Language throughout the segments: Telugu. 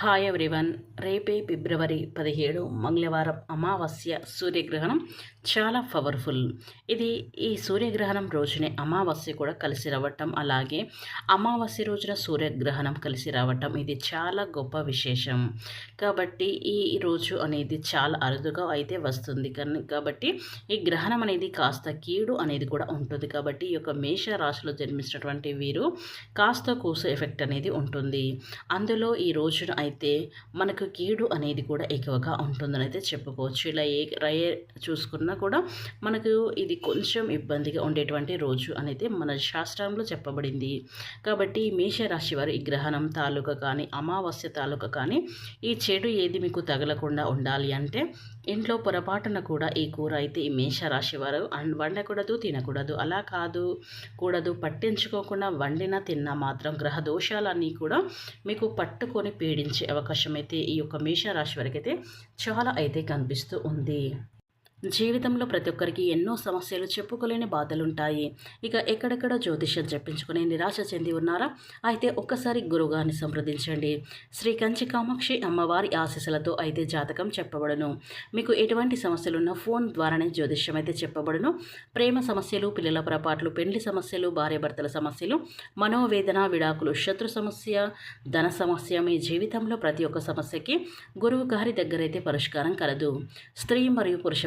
Hi everyone. రేపే ఫిబ్రవరి పదిహేడు మంగళవారం అమావాస్య సూర్యగ్రహణం చాలా పవర్ఫుల్. ఇది ఈ సూర్యగ్రహణం రోజునే అమావాస్య కూడా కలిసి రావటం అలాగే అమావాస్య రోజున సూర్యగ్రహణం కలిసి రావటం ఇది చాలా గొప్ప విశేషం. కాబట్టి ఈ రోజు అనేది చాలా అరుదుగా అయితే వస్తుంది. కానీ కాబట్టి ఈ గ్రహణం అనేది కాస్త కీడు అనేది కూడా ఉంటుంది. కాబట్టి ఈ యొక్క మేష రాశిలో జన్మించినటువంటి వీరు కాస్త కూసు ఎఫెక్ట్ అనేది ఉంటుంది. అందులో ఈ రోజున అయితే మనకు కీడు అనేది కూడా ఎక్కువగా ఉంటుందని అయితే చెప్పుకోవచ్చు. ఇలా ఏ రయ చూసుకున్నా కూడా మనకు ఇది కొంచెం ఇబ్బందిగా ఉండేటువంటి రోజు అనేది మన శాస్త్రంలో చెప్పబడింది. కాబట్టి మేషరాశి వారు ఈ గ్రహణం తాలూకా కానీ అమావాస్య తాలూకా కానీ ఈ చెడు ఏది మీకు తగలకుండా ఉండాలి అంటే ఇంట్లో పొరపాటున కూడా ఈ కూర అయితే ఈ మేషరాశి వారు వండకూడదు తినకూడదు. అలా కాదు కూడదు. పట్టించుకోకుండా వండిన తిన్నా మాత్రం గ్రహ దోషాలన్నీ కూడా మీకు పట్టుకొని పీడించే అవకాశం అయితే ఈ యొక్క మేషరాశి వారికి అయితే చాలా అయితే కనిపిస్తూ ఉంది. జీవితంలో ప్రతి ఒక్కరికి ఎన్నో సమస్యలు చెప్పుకోలేని బాధలుంటాయి. ఇక ఎక్కడెక్కడ జ్యోతిష్యం చెప్పించుకుని నిరాశ చెంది ఉన్నారా? అయితే ఒక్కసారి గురుగారిని సంప్రదించండి. శ్రీ కంచి కామాక్షి అమ్మవారి ఆశీస్సులతో అయితే జాతకం చెప్పబడును. మీకు ఎటువంటి సమస్యలున్నా ఫోన్ ద్వారానే జ్యోతిష్యం అయితే చెప్పబడును. ప్రేమ సమస్యలు పిల్లల పొరపాట్లు పెండ్లి సమస్యలు భార్యాభర్తల సమస్యలు మనోవేదన విడాకులు శత్రు సమస్య ధన సమస్య మీ జీవితంలో ప్రతి ఒక్క సమస్యకి గురువు గారి దగ్గరైతే పరిష్కారం కలదు. స్త్రీ మరియు పురుష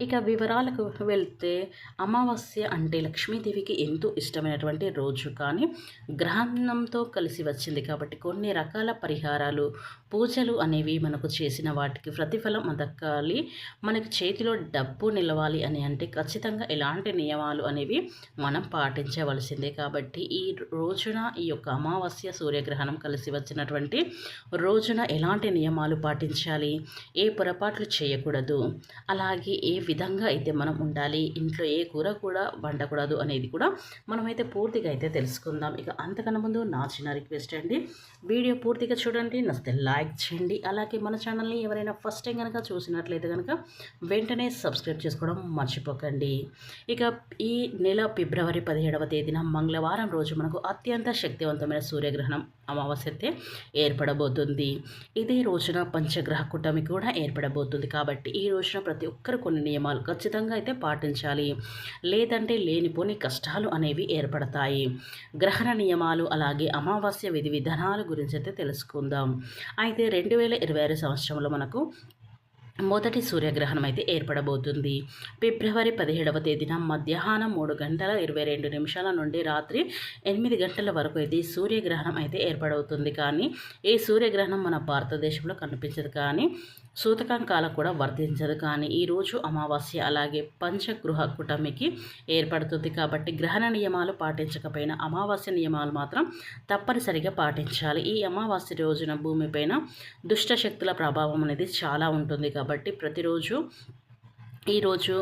ఇక వివరాలకు వెళ్తే అమావాస్య అంటే లక్ష్మీదేవికి ఎంతో ఇష్టమైనటువంటి రోజు కానీ గ్రహణంతో కలిసి వచ్చింది కాబట్టి కొన్ని రకాల పరిహారాలు పూజలు అనేవి మనకు చేసిన వాటికి ప్రతిఫలం దక్కాలి మనకు చేతిలో డబ్బు నిలవాలి అని అంటే ఖచ్చితంగా ఎలాంటి నియమాలు అనేవి మనం పాటించవలసిందే కాబట్టి ఈ రోజున ఈ యొక్క అమావాస్య సూర్యగ్రహణం కలిసి వచ్చినటువంటి రోజున ఎలాంటి నియమాలు పాటించాలి? ఏ పొరపాట్లు చేయకూడదు. అలాగే ఏ విధంగా అయితే మనం ఉండాలి ఇంట్లో ఏ కూర కూడా వండకూడదు అనేది కూడా మనమైతే పూర్తిగా అయితే తెలుసుకుందాం. ఇక అంతకన్నా ముందు నా చిన్న రిక్వెస్ట్ అండి. వీడియో పూర్తిగా చూడండి నస్తే లైక్ చేయండి. అలాగే మన ఛానల్ని ఎవరైనా ఫస్ట్ టైం కనుక చూసినట్లయితే కనుక వెంటనే సబ్స్క్రైబ్ చేసుకోవడం మర్చిపోకండి. ఇక ఈ నెల ఫిబ్రవరి పదిహేడవ తేదీన మంగళవారం రోజు మనకు అత్యంత శక్తివంతమైన సూర్యగ్రహణం అమావాస్య అయితే ఏర్పడబోతుంది. ఇదే రోజున పంచగ్రహ కూటమి కూడా ఏర్పడబోతుంది. కాబట్టి ఈ రోజున ప్రతి ఒక్కరు కొన్ని నియమాలు ఖచ్చితంగా అయితే పాటించాలి. లేదంటే లేనిపోని కష్టాలు అనేవి ఏర్పడతాయి. గ్రహణ నియమాలు అలాగే అమావాస్య విధి విధానాల గురించి అయితే తెలుసుకుందాం. అయితే రెండు వేల ఇరవై ఆరు సంవత్సరంలో మనకు మొదటి సూర్యగ్రహణం అయితే ఏర్పడబోతుంది. ఫిబ్రవరి పదిహేడవ తేదీన మధ్యాహ్నం మూడు గంటల ఇరవై రెండు నిమిషాల నుండి రాత్రి ఎనిమిది గంటల వరకు అయితే సూర్యగ్రహణం అయితే ఏర్పడవుతుంది. కానీ ఈ సూర్యగ్రహణం మన భారతదేశంలో కనిపించదు. కానీ సూతకంకాలకు కూడా వర్తించదు కానీ ఈరోజు అమావాస్య అలాగే పంచగృహ కూటమికి ఏర్పడుతుంది కాబట్టి గ్రహణ నియమాలు పాటించకపోయినా అమావాస్య నియమాలు మాత్రం తప్పనిసరిగా పాటించాలి. ఈ అమావాస్య రోజున భూమిపైన దుష్ట శక్తుల ప్రభావం అనేది చాలా ఉంటుంది కాబట్టి ప్రతిరోజు ఈరోజు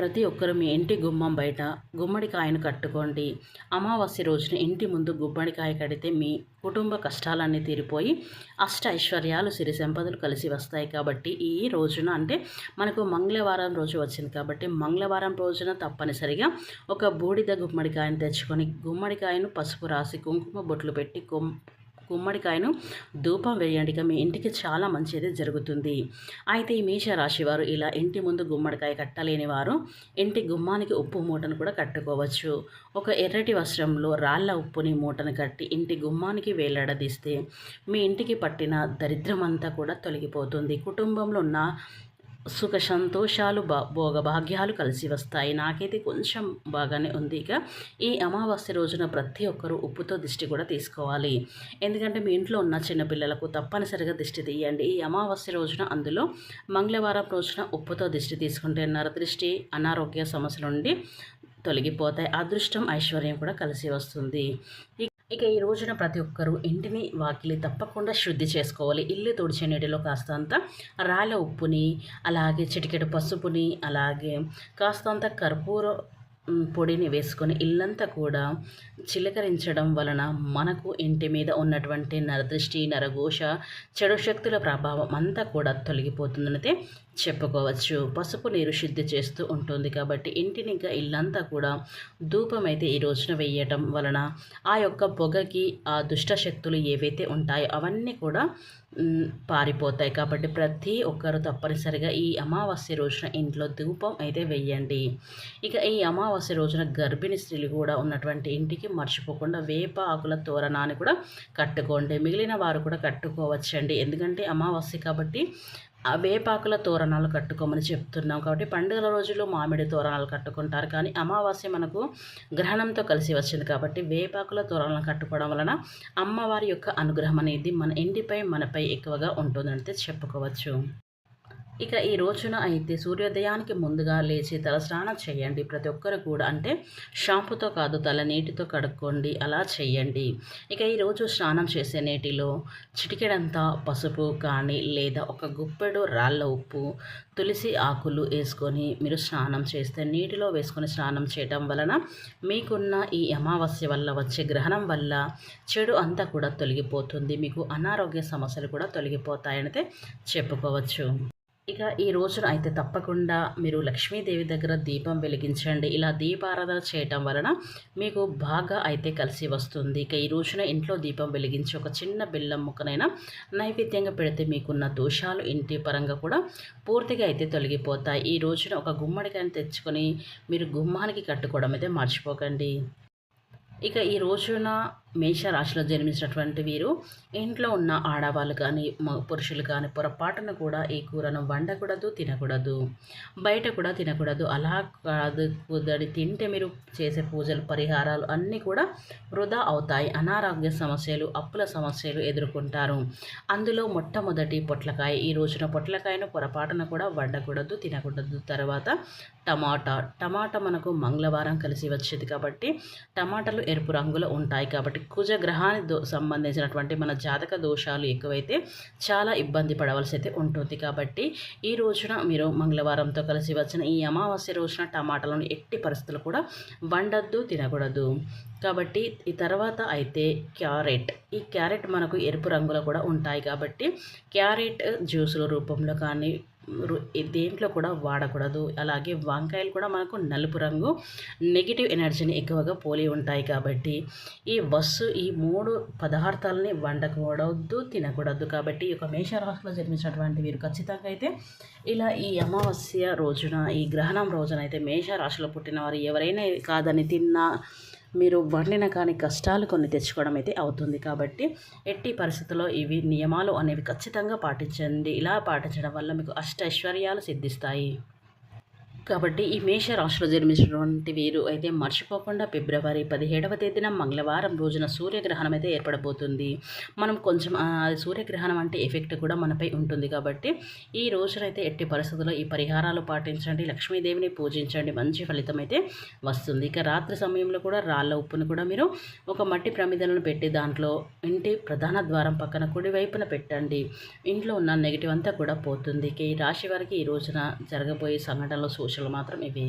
ప్రతి ఒక్కరు మీ ఇంటి గుమ్మం బయట గుమ్మడికాయను కట్టుకోండి. అమావాస్య రోజున ఇంటి ముందు గుమ్మడికాయ కడితే మీ కుటుంబ కష్టాలన్నీ తీరిపోయి అష్ట ఐశ్వర్యాలు సిరి సంపదలు కలిసి వస్తాయి కాబట్టి ఈ రోజున అంటే మనకు మంగళవారం రోజు వచ్చింది కాబట్టి మంగళవారం రోజున తప్పనిసరిగా ఒక బూడిద గుమ్మడికాయను తెచ్చుకొని గుమ్మడికాయను పసుపు రాసి కుంకుమ బొట్లు పెట్టి కుం గుమ్మడికాయను ధూపం వేయండి మీ ఇంటికి చాలా మంచిది జరుగుతుంది. అయితే ఈ మేషరాశి వారు ఇలా ఇంటి ముందు గుమ్మడికాయ కట్టలేని వారు ఇంటి గుమ్మానికి ఉప్పు మూటను కూడా కట్టుకోవచ్చు. ఒక ఎర్రటి వస్త్రంలో రాళ్ళ ఉప్పుని మూటను కట్టి ఇంటి గుమ్మానికి వేలాడదీస్తే మీ ఇంటికి పట్టిన దరిద్రమంతా కూడా తొలగిపోతుంది. కుటుంబంలో ఉన్న సుఖ సంతోషాలు భా భోగభాగ్యాలు కలిసి వస్తాయి. నాకైతే కొంచెం బాగానే ఉంది ఇక. ఈ అమావాస్య రోజున ప్రతి ఒక్కరూ ఉప్పుతో దిష్టి కూడా తీసుకోవాలి. ఎందుకంటే మీ ఇంట్లో ఉన్న చిన్నపిల్లలకు తప్పనిసరిగా దిష్టి తీయండి. ఈ అమావాస్య రోజున అందులో మంగళవారం రోజున ఉప్పుతో దిష్టి తీసుకుంటే నరదృష్టి అనారోగ్య సమస్యల నుండి తొలగిపోతాయి. అదృష్టం ఐశ్వర్యం కూడా కలిసి వస్తుంది. ఇక ఈ రోజున ప్రతి ఒక్కరూ ఇంటిని వాకిలి తప్పకుండా శుద్ధి చేసుకోవాలి. ఇల్లు తుడిచే నీటిలో కాస్తంత రాళ్ళ ఉప్పుని అలాగే చిటికెడు పసుపుని అలాగే కాస్తంత కర్పూర పొడిని వేసుకొని ఇల్లంతా కూడా చిలకరించడం వలన మనకు ఇంటి మీద ఉన్నటువంటి నరదృష్టి నరఘోష చెడు శక్తుల ప్రభావం అంతా కూడా తొలగిపోతుందనైతే చెప్పుకోవచ్చు. పసుపు నీరు శుద్ధి చేస్తూ ఉంటుంది కాబట్టి ఇంటిని ఇంకా ఇల్లంతా కూడా ధూపం అయితే ఈ రోజున వేయటం వలన ఆ యొక్క పొగకి ఆ దుష్ట శక్తులు ఏవైతే ఉంటాయో అవన్నీ కూడా పారిపోతాయి. కాబట్టి ప్రతి ఒక్కరు తప్పనిసరిగా ఈ అమావాస్య రోజున ఇంట్లో ధూపం అయితే వెయ్యండి ఇక ఈ అమావాస్య రోజున గర్భిణీ స్త్రీలు కూడా ఉన్నటువంటి ఇంటికి మర్చిపోకుండా వేప ఆకుల తోరణాన్ని కూడా కట్టుకోండి. మిగిలిన వారు కూడా కట్టుకోవచ్చండి. ఎందుకంటే అమావాస్య కాబట్టి వేపాకుల తోరణాలు కట్టుకోమని చెప్తున్నాం కాబట్టి పండుగల రోజుల్లో మామిడి తోరణాలు కట్టుకుంటారు. కానీ అమావాస్య మనకు గ్రహణంతో కలిసి వచ్చింది కాబట్టి వేపాకుల తోరణాలు కట్టుకోవడం వలన అమ్మవారి యొక్క అనుగ్రహం అనేది మన ఇంటిపై మనపై ఎక్కువగా ఉంటుందంటే చెప్పుకోవచ్చు. ఇక ఈ రోజున అయితే సూర్యోదయానికి ముందుగా లేచి తలస్నానం చేయండి. ప్రతి ఒక్కరు కూడా అంటే షాంపుతో కాదు తల నీటితో కడుక్కోండి. అలా చేయండి. ఇక ఈరోజు స్నానం చేసే నీటిలో చిటికెడంతా పసుపు కానీ లేదా ఒక గుప్పెడు రాళ్ళ ఉప్పు తులసి ఆకులు వేసుకొని మీరు స్నానం చేస్తే నీటిలో వేసుకొని స్నానం చేయటం వలన మీకున్న ఈ అమావాస్య వల్ల వచ్చే గ్రహణం వల్ల చెడు అంతా కూడా తొలగిపోతుంది. మీకు అనారోగ్య సమస్యలు కూడా తొలగిపోతాయనైతే చెప్పుకోవచ్చు. ఇక ఈ రోజున అయితే తప్పకుండా మీరు లక్ష్మీదేవి దగ్గర దీపం వెలిగించండి. ఇలా దీపారాధన చేయటం వలన మీకు బాగా అయితే కలిసి వస్తుంది. ఇక ఈ రోజున ఇంట్లో దీపం వెలిగించి ఒక చిన్న బెల్లం ముక్కనైనా నైవేద్యంగా పెడితే మీకున్న దోషాలు ఇంటి పరంగా కూడా పూర్తిగా అయితే తొలగిపోతాయి. ఈ రోజున ఒక గుమ్మడికాయని తెచ్చుకొని మీరు గుమ్మానికి కట్టుకోవడం అయితే మర్చిపోకండి. ఇక ఈ రోజున మేషరాశిలో జన్మించినటువంటి వీరు ఇంట్లో ఉన్న ఆడవాళ్ళు కానీ పురుషులు కానీ పొరపాటున కూడా ఈ కూరను వండకూడదు తినకూడదు. బయట కూడా తినకూడదు. అలా కాదు. కుదడి తింటే మీరు చేసే పూజలు పరిహారాలు అన్నీ కూడా వృధా అవుతాయి. అనారోగ్య సమస్యలు అప్పుల సమస్యలు ఎదుర్కొంటారు. అందులో మొట్టమొదటి పొట్లకాయ ఈ రోజున పొట్లకాయను పొరపాటున కూడా వండకూడదు తినకూడదు. తర్వాత టమాటా. టమాటా మనకు మంగళవారం కలిసి వచ్చేది కాబట్టి టమాటాలు ఎరుపు రంగులో ఉంటాయి కాబట్టి కుజ గ్రహానికి దో సంబంధించినటువంటి మన జాతక దోషాలు ఎక్కువైతే చాలా ఇబ్బంది పడవలసి అయితే ఉంటుంది కాబట్టి ఈ రోజున మీరు మంగళవారంతో కలిసి వచ్చిన ఈ అమావాస్య రోజున టమాటాలను ఎట్టి పరిస్థితులు కూడా వండద్దు తినకూడదు. కాబట్టి ఈ తర్వాత అయితే క్యారెట్. ఈ క్యారెట్ మనకు ఎరుపు రంగులో కూడా ఉంటాయి కాబట్టి క్యారెట్ జ్యూసుల రూపంలో కానీ దేంట్లో కూడా వాడకూడదు. అలాగే వంకాయలు కూడా మనకు నలుపు రంగు నెగిటివ్ ఎనర్జీని ఎక్కువగా పోలి ఉంటాయి కాబట్టి ఈ వస్సు ఈ మూడు పదార్థాలని వండకూడదు తినకూడదు కాబట్టి ఈ యొక్క మేషరాశిలో జన్మించినటువంటి వీరు ఖచ్చితంగా అయితే ఇలా ఈ అమావాస్య రోజున ఈ గ్రహణం రోజున అయితే మేషరాశిలో పుట్టిన వారు ఎవరైనా కాదని తిన్నా మీరు వండిన కానీ కష్టాలు కొన్ని తెచ్చుకోవడం అయితే అవుతుంది. కాబట్టి ఎట్టి పరిస్థితుల్లో ఇవి నియమాలు అనేవి ఖచ్చితంగా పాటించండి. ఇలా పాటించడం వల్ల మీకు అష్ట ఐశ్వర్యాలు సిద్ధిస్తాయి. కాబట్టి ఈ మేష రాశిలో జన్మించినటువంటి వీరు అయితే మర్చిపోకుండా ఫిబ్రవరి పదిహేడవ తేదీన మంగళవారం రోజున సూర్యగ్రహణం అయితే ఏర్పడబోతుంది. మనం కొంచెం సూర్యగ్రహణం అంటే ఎఫెక్ట్ కూడా మనపై ఉంటుంది కాబట్టి ఈ రోజునైతే ఎట్టి పరిస్థితుల్లో ఈ పరిహారాలు పాటించండి లక్ష్మీదేవిని పూజించండి మంచి ఫలితం అయితే వస్తుంది. ఇక రాత్రి సమయంలో కూడా రాళ్ళ ఉప్పును కూడా మీరు ఒక మట్టి ప్రమిదలను పెట్టి దాంట్లో ఇంటి ప్రధాన ద్వారం పక్కన కుడి వైపున పెట్టండి. ఇంట్లో ఉన్న నెగిటివ్ అంతా కూడా పోతుంది. ఇక ఈ రాశి వారికి ఈ రోజున జరగబోయే సంఘటనలు సూచనలు మాత్రం ఇవి.